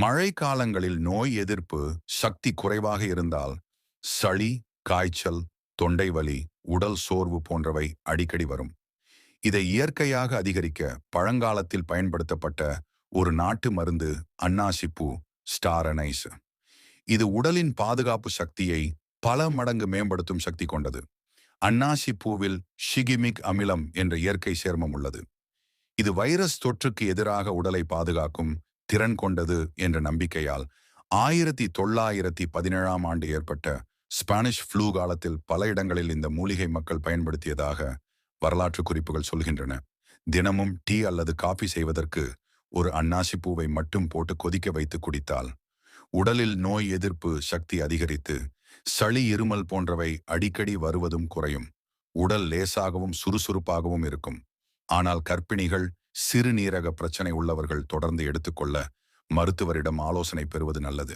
மழை காலங்களில் நோய் எதிர்ப்பு சக்தி குறைவாக இருந்தால் சளி காய்ச்சல் தொண்டை வலி உடல் சோர்வு போன்றவை அடிக்கடி வரும். இதை இயற்கையாக அதிகரிக்க பழங்காலத்தில் பயன்படுத்தப்பட்ட ஒரு நாட்டு மருந்து அன்னாசிப்பூ ஸ்டாரனைஸ் இது உடலின் பாதுகாப்பு சக்தியை பல மடங்கு மேம்படுத்தும் சக்தி கொண்டது. அன்னாசி பூவில் ஷிகிமிக் அமிலம் என்ற இயற்கை சேர்மம் உள்ளது. இது வைரஸ் தொற்றுக்கு எதிராக உடலை பாதுகாக்கும் திறன் கொண்டது என்ற நம்பிக்கையால் ஆயிரத்தி தொள்ளாயிரத்தி பதினேழாம் ஆண்டு ஏற்பட்ட ஸ்பானிஷ் ஃப்ளூ காலத்தில் பல இடங்களில் இந்த மூலிகை மக்கள் பயன்படுத்தியதாக வரலாற்று குறிப்புகள் சொல்கின்றன. தினமும் டீ அல்லது காபி செய்வதற்கு ஒரு அன்னாசி பூவை மட்டும் போட்டு கொதிக்க வைத்து குடித்தால் உடலில் நோய் எதிர்ப்பு சக்தி அதிகரித்து சளி இருமல் போன்றவை அடிக்கடி வருவதும் குறையும். உடல் லேசாகவும் சுறுசுறுப்பாகவும் இருக்கும். ஆனால் கர்ப்பிணிகள் சிறுநீரக பிரச்சனை உள்ளவர்கள் தொடர்ந்து எடுத்துக்கொள்ள மருத்துவரிடம் ஆலோசனை பெறுவது நல்லது.